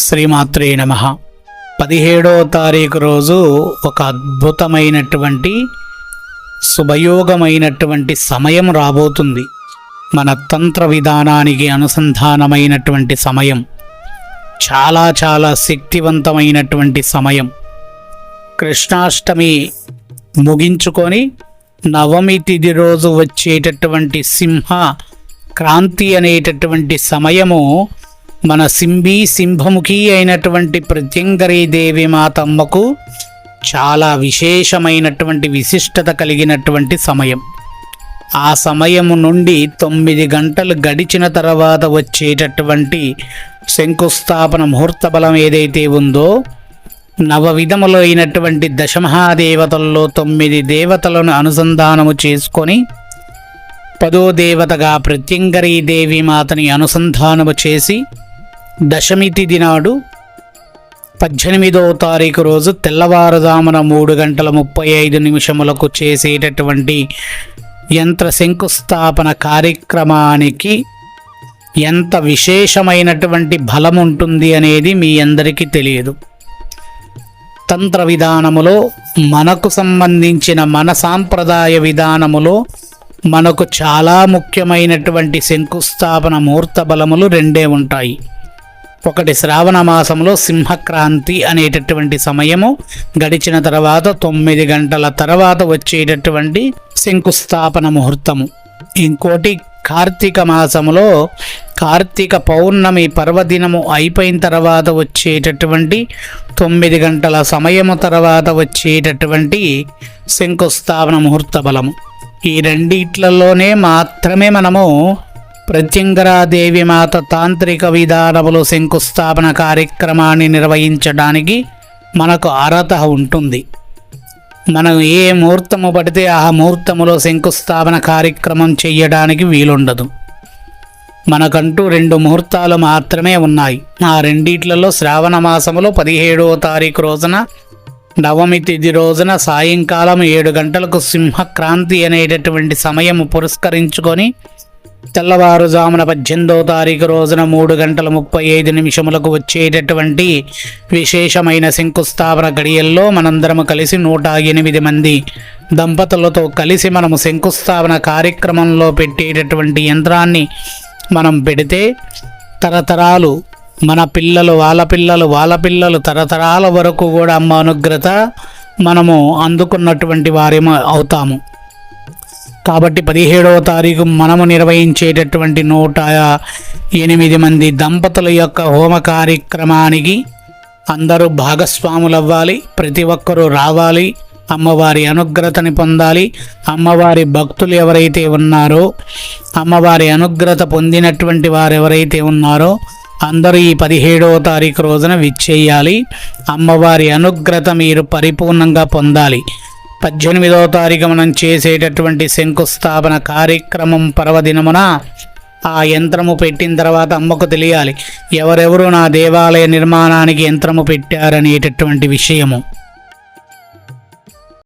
శ్రీమాత్రే నమ. పదిహేడో తారీఖు రోజు ఒక అద్భుతమైనటువంటి శుభయోగమైనటువంటి సమయం రాబోతుంది. మన తంత్ర విధానానికి అనుసంధానమైనటువంటి సమయం. చాలా చాలా శక్తివంతమైనటువంటి సమయం. కృష్ణాష్టమి ముగించుకొని నవమి తిథి రోజు వచ్చేటటువంటి సింహ క్రాంతి అనేటటువంటి సమయము మన సింబి సింహముఖి అయినటువంటి ప్రత్యంగరీ దేవి మాతమ్మకు చాలా విశేషమైనటువంటి విశిష్టత కలిగినటువంటి సమయం. ఆ సమయము నుండి తొమ్మిది గంటలు గడిచిన తర్వాత వచ్చేటటువంటి శంకుస్థాపన ముహూర్త బలం ఏదైతే ఉందో నవవిధములు అయినటువంటి దశమహాదేవతల్లో తొమ్మిది దేవతలను అనుసంధానము చేసుకొని పదో దేవతగా ప్రత్యంగరీ దేవి మాతని అనుసంధానము చేసి దశమి తిథి నాడు పద్దెనిమిదవ తారీఖు రోజు తెల్లవారుజామున మూడు గంటల ముప్పై ఐదు నిమిషములకు చేసేటటువంటి యంత్ర శంకుస్థాపన కార్యక్రమానికి ఎంత విశేషమైనటువంటి బలం ఉంటుంది అనేది మీ అందరికీ తెలియదు. తంత్ర విధానములో మనకు సంబంధించిన మన సాంప్రదాయ విధానములో మనకు చాలా ముఖ్యమైనటువంటి శంకుస్థాపన ముహూర్త బలములు రెండే ఉంటాయి. ఒకటి శ్రావణ మాసంలో సింహక్రాంతి అనేటటువంటి సమయము. గడిచిన తర్వాత తొమ్మిది గంటల తర్వాత వచ్చేటటువంటి శంకుస్థాపన ముహూర్తము. ఇంకోటి కార్తీక మాసములో కార్తీక పౌర్ణమి పర్వదినము అయిపోయిన తర్వాత వచ్చేటటువంటి తొమ్మిది గంటల సమయము తర్వాత వచ్చేటటువంటి శంకుస్థాపన ముహూర్త బలము. ఈ రెండిట్లలోనే మాత్రమే మనము ప్రత్యంగరాదేవి మాత తాంత్రిక విధానములు శంకుస్థాపన కార్యక్రమాన్ని నిర్వహించడానికి మనకు అర్హత ఉంటుంది. మనం ఏ ముహూర్తము పడితే ఆ ముహూర్తములో శంకుస్థాపన కార్యక్రమం చేయడానికి వీలుండదు. మనకంటూ రెండు ముహూర్తాలు మాత్రమే ఉన్నాయి. ఆ రెండిట్లలో శ్రావణ మాసములో పదిహేడవ తారీఖు రోజున నవమి తిథి రోజున సాయంకాలం ఏడు గంటలకు సింహక్రాంతి అనేటటువంటి సమయం పురస్కరించుకొని తెల్లవారుజామున పద్దెనిమిదో తారీఖు రోజున మూడు గంటల ముప్పై ఐదు నిమిషములకు వచ్చేటటువంటి విశేషమైన శంకుస్థాపన గడియల్లో మనందరము కలిసి నూట ఎనిమిది మంది దంపతులతో కలిసి మనము శంకుస్థాపన కార్యక్రమంలో పెట్టేటటువంటి యంత్రాన్ని మనం పెడితే తరతరాలు మన పిల్లలు వాళ్ళ పిల్లలు వాళ్ళ పిల్లలు తరతరాల వరకు కూడా అమ్మ అనుగ్రత మనము అందుకున్నటువంటి వారేమో అవుతాము. కాబట్టి పదిహేడవ తారీఖు మనము నిర్వహించేటటువంటి నూట ఎనిమిది మంది దంపతుల యొక్క హోమ కార్యక్రమానికి అందరూ భాగస్వాములు అవ్వాలి ప్రతి ఒక్కరూ రావాలి. అమ్మవారి అనుగ్రతని పొందాలి. అమ్మవారి భక్తులు ఎవరైతే ఉన్నారో అమ్మవారి అనుగ్రత పొందినటువంటి వారు ఎవరైతే ఉన్నారో అందరూ ఈ పదిహేడవ తారీఖు రోజున విచ్చేయాలి. అమ్మవారి అనుగ్రత మీరు పరిపూర్ణంగా పొందాలి. పద్దెనిమిదవ తారీఖు మనం చేసేటటువంటి శంకుస్థాపన కార్యక్రమం పర్వదినమున ఆ యంత్రము పెట్టిన తర్వాత అమ్మకు తెలియాలి ఎవరెవరు నా దేవాలయ నిర్మాణానికి యంత్రము పెట్టారనేటటువంటి విషయము.